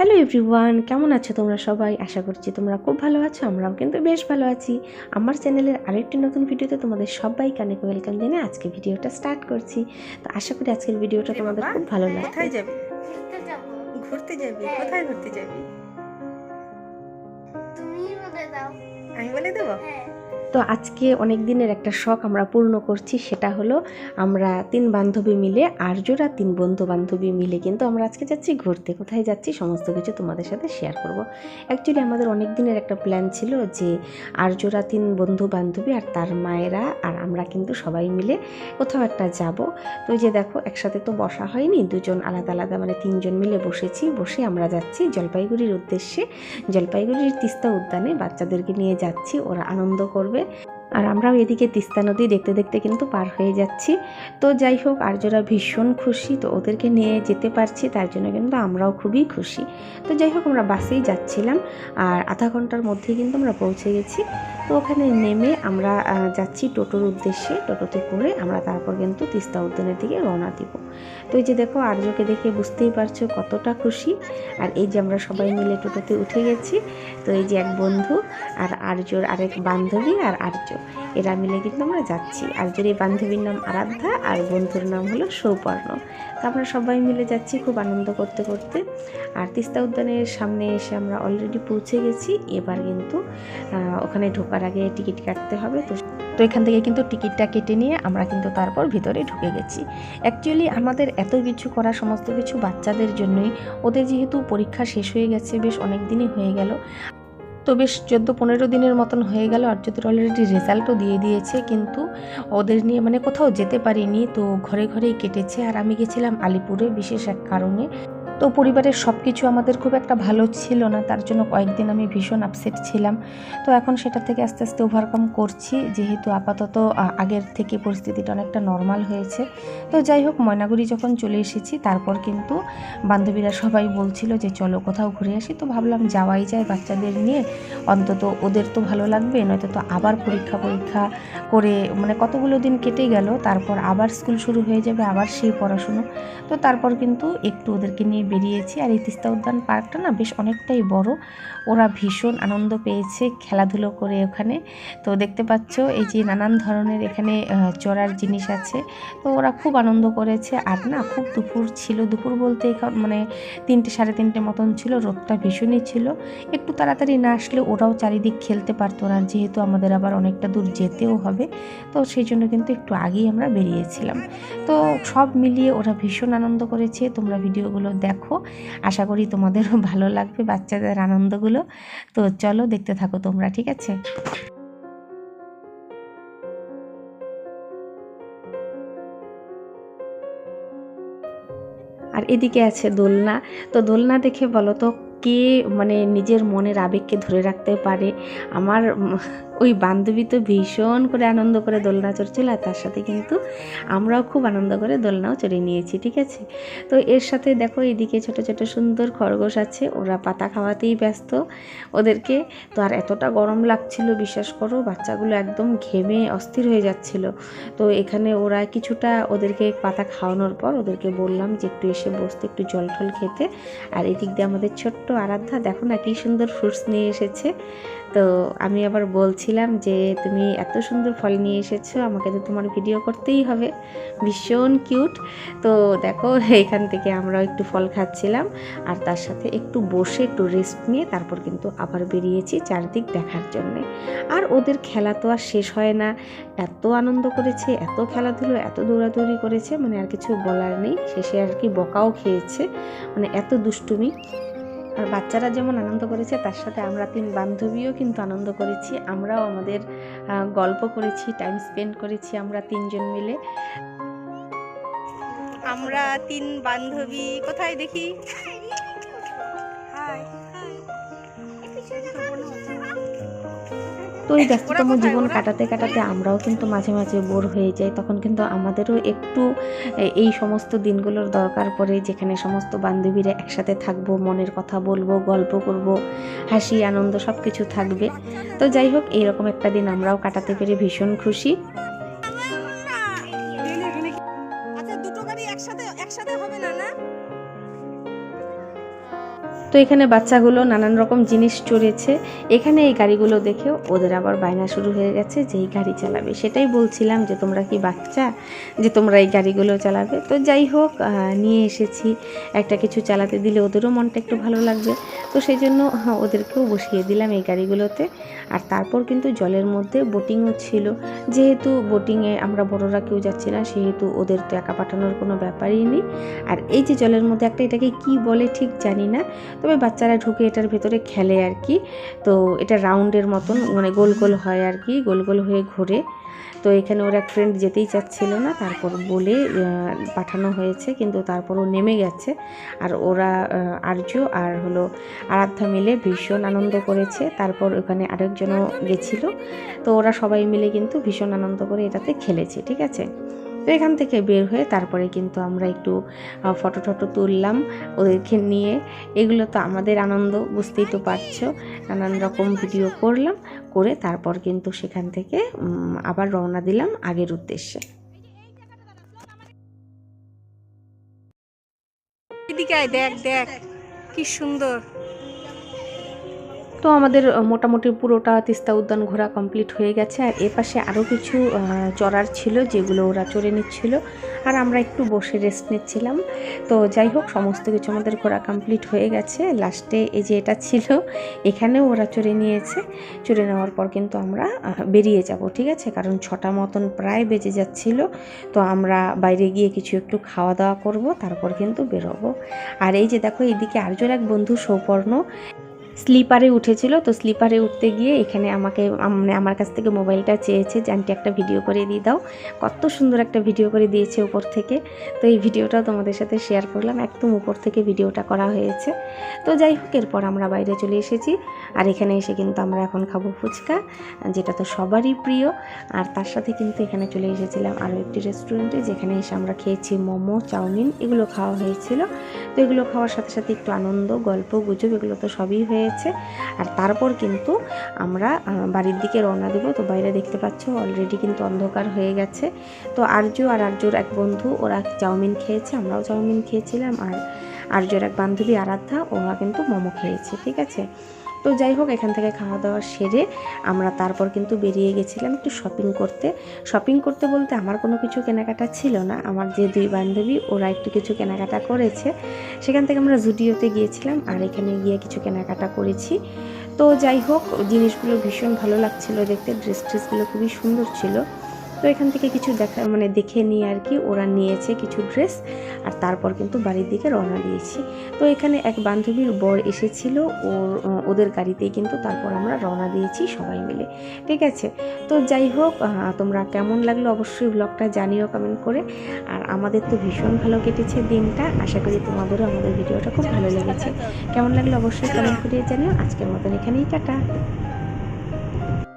Hello everyone কেমন আছো তোমরা সবাই? আশা করছি তোমরা খুব ভালো আছো আমরাও কিন্তু বেশ ভালো আছি। আমার চ্যানেলের আরেকটি নতুন ভিডিওতে তোমাদের সবাইকে অনেক ওয়েলকাম জানিয়ে আজকে ভিডিওটা স্টার্ট করছি। তো আশা করি আজকের ভিডিওটা তোমাদের খুব ভালো লাগবে। কোথায় যাবি? ঘুরতে যাব। ঘুরতে যাবি? হ্যাঁ। কোথায় ঘুরতে যাবি? তুমি বলে দাও। আমি বলে দেবো? হ্যাঁ। তো আজকে অনেক দিনের একটা শখ আমরা পূর্ণ করছি, সেটা হলো আমরা তিন বান্ধবী মিলে, আর্যরা তিন বন্ধু বান্ধবী মিলে কিন্তু আমরা আজকে যাচ্ছি ঘুরতে। কোথায় যাচ্ছি সমস্ত কিছু তোমাদের সাথে শেয়ার করব। অ্যাকচুয়ালি আমাদের অনেক দিনের একটা প্ল্যান ছিল যে আর্যরা তিন বন্ধু বান্ধবী আর তার মায়েরা আর আমরা কিন্তু সবাই মিলে কোথাও একটা যাব। তো যে দেখো, একসাথে তো বসা হয়নি, দুজন আলাদা আলাদা মানে তিনজন মিলে বসেছি, বসে আমরা যাচ্ছি জলপাইগুড়ির উদ্দেশ্যে। জলপাইগুড়ির তিস্তা উদ্যানে বাচ্চাদেরকে নিয়ে যাচ্ছি, ওরা আনন্দ করবে। আর আমরাও এদিকে তিস্তা নদী দেখতে দেখতে কিন্তু পার হয়ে যাচ্ছি। তো যাই হোক, আর্যরা ভীষণ খুশি, তো ওদেরকে নিয়ে যেতে পারছি, তার জন্য কিন্তু আমরাও খুবই খুশি। তো যাই হোক, আমরা বাসেই যাচ্ছিলাম, আর আধা ঘণ্টার মধ্যেই কিন্তু আমরা পৌঁছে গেছি। তো ওখানে নেমে আমরা যাচ্ছি টোটোর উদ্দেশ্যে। টোটোতে করে আমরা তারপর কিন্তু তিস্তা উদ্যানের দিকে রওনা দিব। তো এই যে দেখো, আর্যকে দেখে বুঝতেই পারছ কতটা খুশি। আর এই যে আমরা সবাই মিলে টোটোতে উঠে গেছি, তো এই যে এক বন্ধু আর আর্যর আরেক বান্ধবী আর আর্য। এরা মিলে কিন্তু আমরা যাচ্ছি। আর্যর এই বান্ধবীর নাম আরাধ্যা, আর বন্ধুর নাম হলো সৌপর্ণ। তো আমরা সবাই মিলে যাচ্ছি খুব আনন্দ করতে করতে। আর তিস্তা উদ্যানের সামনে এসে আমরা অলরেডি পৌঁছে গেছি। এবার কিন্তু ওখানে ঢোকার আগে টিকিট কাটতে হবে। তো তো এখান থেকে কিন্তু টিকিটটা কেটে নিয়ে আমরা কিন্তু তারপর ভিতরে ঢুকে গেছি। অ্যাকচুয়ালি আমাদের এত কিছু করা, সমস্ত কিছু বাচ্চাদের জন্যই। ওদের যেহেতু পরীক্ষা শেষ হয়ে গেছে, বেশ অনেক দিনই হয়ে গেল। তো বেশ চোদ্দ পনেরো দিনের মতন হয়ে গেল। আর যদি অলরেডি রেজাল্টও দিয়ে দিয়েছে, কিন্তু ওদের নিয়ে মানে কোথাও যেতে পারিনি। তো ঘরে ঘরেই কেটেছে। আর আমি গেছিলাম আলিপুরে বিশেষ এক কারণে। তো পরিবারের সব কিছু আমাদের খুব একটা ভালো ছিল না, তার জন্য কয়েকদিন আমি ভীষণ আপসেট ছিলাম। তো এখন সেটা থেকে আস্তে আস্তে ওভারকাম করছি, যেহেতু আপাতত আগের থেকে পরিস্থিতিটা অনেকটা নর্মাল হয়েছে। তো যাই হোক, ময়নাগুড়ি যখন চলে এসেছি, তারপর কিন্তু বান্ধবীরা সবাই বলছিল যে, চলো কোথাও ঘুরে আসি। তো ভাবলাম যাওয়াই যায় বাচ্চাদের নিয়ে। অন্তত ওদের তো ভালো লাগবে, নয়তো তো আবার পরীক্ষা পরীক্ষা করে মানে কতগুলো দিন কেটে গেল, তারপর আবার স্কুল শুরু হয়ে যাবে, আবার সেই পড়াশুনো। তো তারপর কিন্তু একটু ওদেরকে নিয়ে বেরিয়েছি আর এই তিস্তা উদ্যান পার্কটা না বেশ অনেকটাই বড়। ওরা ভীষণ আনন্দ পেয়েছে খেলাধুলো করে ওখানে। তো দেখতে পাচ্ছ এই যে নানান ধরনের এখানে চড়ার জিনিস আছে। তো ওরা খুব আনন্দ করেছে আর না খুব দুপুর ছিল। দুপুর বলতে মানে তিনটে সাড়ে তিনটে মতন ছিল, রোদটা ভীষণই ছিল। একটু তাড়াতাড়ি না আসলে ওরাও চারিদিক খেলতে পারতো না, যেহেতু আমাদের আবার অনেকটা দূর যেতেও হবে। তো সেই জন্য কিন্তু একটু আগেই আমরা বেরিয়েছিলাম। তো সব মিলিয়ে ওরা ভীষণ আনন্দ করেছে। তোমরা ভিডিওগুলো দেখো। আশা করি তোমাদেরও ভালো লাগবে বাচ্চাদের আনন্দগুলো। তো চলো দেখতে থাকো তোমরা, ঠিক আছে? আর এদিকে আছে দোলনা। তো দোলনা দেখে বলো তো, কে মানে নিজের মনের আবেগকে ধরে রাখতে পারে? আমার ওই বান্ধবী তো ভীষণ করে আনন্দ করে দোলনা চড়ছিল আর তার সাথে কিন্তু আমরাও খুব আনন্দ করে দোলনাও চড়ে নিয়েছি, ঠিক আছে? তো এর সাথে দেখো এদিকে ছোট ছোট সুন্দর খরগোশ আছে, ওরা পাতা খাওয়াতেই ব্যস্ত। ওদেরকে তো আর এতটা গরম লাগছিল, বিশ্বাস করো, বাচ্চাগুলো একদম ঘেমে অস্থির হয়ে যাচ্ছিল। তো এখানে ওরা কিছুটা ওদেরকে পাতা খাওয়ানোর পর ওদেরকে বললাম যে একটু এসে বসতে, একটু জল টল খেতে। আর এদিক দিয়ে আমাদের ছোট্ট আরাধ্যা, দেখো না কি সুন্দর ফ্রুটস নিয়ে এসেছে। তো আমি আবার বলছিলাম যে, তুমি এত সুন্দর ফল নিয়ে এসেছ, আমাকে তো তোমার ভিডিও করতেই হবে। ভীষণ কিউট। তো দেখো, এখান থেকে আমরাও একটু ফল খাচ্ছিলাম। আর তার সাথে একটু বসে একটু রেস্ট নিয়ে তারপর কিন্তু আবার বেরিয়েছি চারদিক দেখার জন্যে। আর ওদের খেলা তো আর শেষ হয় না। এত আনন্দ করেছে, এত খেলাধুলো, এত দৌড়াদৌড়ি করেছে মানে আর কিছু বলার নেই। শেষে আর কি বকাও খেয়েছে। মানে এত দুষ্টুমি। আর বাচ্চারা যেমন আনন্দ করেছে তার সাথে আমরা তিন বান্ধবীও কিন্তু আনন্দ করেছি আমরাও আমাদের গল্প করেছি টাইম স্পেন্ড করেছি আমরা তিনজন মিলে আমরা তিন বান্ধবী কোথায় দেখি হাই তো এই ব্যস্ততম জীবন কাটাতে কাটাতে আমরাও কিন্তু মাঝে মাঝে বোর হয়ে যাই। তখন কিন্তু আমাদেরও একটু এই সমস্ত দিনগুলোর দরকার পড়ে যেখানে সমস্ত বান্ধবীরা একসাথে থাকব মনের কথা বলব গল্প করব হাসি আনন্দ সব কিছু থাকবে। তো যাই হোক এইরকম একটা দিন আমরাও কাটাতে পেরে ভীষণ খুশি। আচ্ছা একসাথে হবে না না? তো এখানে বাচ্চাগুলো নানান রকম জিনিস চড়েছে। এখানে এই গাড়িগুলো দেখেও ওদের আবার বায়না শুরু হয়ে গেছে যে এই গাড়ি চালাবে। সেটাই বলছিলাম যে তোমরা কি বাচ্চা? যে তোমরা এই গাড়িগুলো চালাবে। তো যাই হোক নিয়ে এসেছি। একটা কিছু চালাতে দিলে ওদেরও মনটা একটু ভালো লাগবে। তো সেই জন্য ওদেরকেও বসিয়ে দিলাম এই গাড়িগুলোতে। আর তারপর কিন্তু জলের মধ্যে বোটিংও ছিল। যেহেতু বোটিংয়ে আমরা বড়রা কেউ যাচ্ছি না, সেহেতু ওদের একা পাঠানোর কোনো ব্যাপারই নেই। আর এই যে জলের মধ্যে একটা এটাকে কি বলে ঠিক জানি না। তবে বাচ্চারা ঢুকে এটার ভেতরে খেলে আর কি। তো এটা রাউন্ডের মতন মানে গোল গোল হয় আর কি, গোল গোল হয়ে ঘোরে। তো এখানে ওর এক ফ্রেন্ড যেতেই চাচ্ছিল না, তারপর বলে পাঠানো হয়েছে, কিন্তু তারপরও নেমে গেছে। আর ওরা আর্য আর হলো আরাধ্যা মিলে ভীষণ আনন্দ করেছে। তারপর ওখানে আরেকজনও গেছিল। তো ওরা সবাই মিলে কিন্তু ভীষণ আনন্দ করে এটাতে খেলেছে, ঠিক আছে? এখান থেকে বের হয়ে তারপরে কিন্তু আমরা একটু ফটো টটো তুললাম ওদেরকে নিয়ে। এগুলো তো আমাদের আনন্দ, বুঝতেই তো পারছ। নানান রকম ভিডিও করলাম, করে তারপর কিন্তু সেখান থেকে আবার রওনা দিলাম আগের উদ্দেশ্যে। দেখ দেখ, কি সুন্দর। তো আমাদের মোটামুটি পুরোটা তিস্তা উদ্যান ঘোরা কমপ্লিট হয়ে গেছে। আর এপাশে আরও কিছু চড়ার ছিল যেগুলো ওরা চড়ে নিচ্ছিল। আর আমরা একটু বসে রেস্ট নিচ্ছিলাম। তো যাই হোক, সমস্ত কিছু আমাদের ঘোরা কমপ্লিট হয়ে গেছে। লাস্টে এই যে এটা ছিল, এখানেও ওরা চড়ে নিয়েছে। চড়ে নেওয়ার পর কিন্তু আমরা বেরিয়ে যাব, ঠিক আছে? কারণ ছটা মতন প্রায় বেজে যাচ্ছিল। তো আমরা বাইরে গিয়ে কিছু একটু খাওয়া দাওয়া করব, তারপর কিন্তু বেরোবো। আর এই যে দেখো, এইদিকে আর্যর এক বন্ধু, সৌপর্ণ। স্লিপারে উঠেছিল, তো স্লিপারে উঠতে গিয়ে এখানে আমাকে মানে আমার কাছ থেকে মোবাইলটা চেয়েছে যে, আন্টি, একটা ভিডিও করে দিয়ে দাও। কত সুন্দর একটা ভিডিও করে দিয়েছে উপর থেকে। তো এই ভিডিওটাও তোমাদের সাথে শেয়ার করলাম। একদম উপর থেকে ভিডিওটা করা হয়েছে। তো যাই হোক, এরপর আমরা বাইরে চলে এসেছি। আর এখানে এসে কিন্তু আমরা এখন খাব ফুচকা, যেটা তো সবারই প্রিয়। আর তার সাথে কিন্তু এখানে চলে এসেছিলাম আরও একটি রেস্টুরেন্টে যেখানে এসে আমরা খেয়েছি মোমো, চাউমিন, এগুলো খাওয়া হয়েছিল। তো এগুলো খাওয়ার সাথে সাথে একটু আনন্দ, গল্প, গুজব, এগুলো তো সবই হয়েছে। আর তারপর কিন্তু আমরা বাড়ির দিকে রওনা দেবো। তো বাইরে দেখতে পাচ্ছ অলরেডি কিন্তু অন্ধকার হয়ে গেছে। তো আর্য আর আর্যর এক বন্ধু, ওরা চাউমিন খেয়েছে, আমরাও চাউমিন খেয়েছিলাম। আর আর্যর এক বান্ধবী আরাধ্যা, ওরা কিন্তু মোমো খেয়েছে, ঠিক আছে? তো যাই হোক, এখান থেকে খাওয়া দাওয়া সেরে আমরা তারপর কিন্তু বেরিয়ে গেছিলাম একটু শপিং করতে। শপিং করতে বলতে আমার কোনো কিছু কেনাকাটা ছিল না। আমার যে দুই বান্ধবী, ওরা একটু কিছু কেনাকাটা করেছে। সেখান থেকে আমরা জুডিওতে গিয়েছিলাম আর এখানে গিয়ে কিছু কেনাকাটা করেছি। তো যাই হোক, জিনিসগুলো ভীষণ ভালো লাগছিল দেখতে ড্রেস ট্রেসগুলো খুবই সুন্দর ছিল। তো এখান থেকে কিছু দেখা মানে দেখে নিয়ে আর কি ওরা নিয়েছে কিছু ড্রেস আর তারপর কিন্তু বাড়ির দিকে রওনা দিয়েছি। তো এখানে এক বান্ধবীর বর এসেছিল, ওর, ওদের গাড়িতেই কিন্তু তারপর আমরা রওনা দিয়েছি সবাই মিলে। ঠিক আছে? তো যাই হোক তোমরা কেমন লাগল অবশ্যই ব্লগটা জানিও কমেন্ট করে। আর আমাদের তো ভীষণ ভালো কেটেছে দিনটা, আশা করি তোমাদেরও আমাদের ভিডিওটা খুব ভালো লেগেছে। কেমন লাগল অবশ্যই কমেন্ট করে জানিও। আজকের মতন এখানেই, টাটা।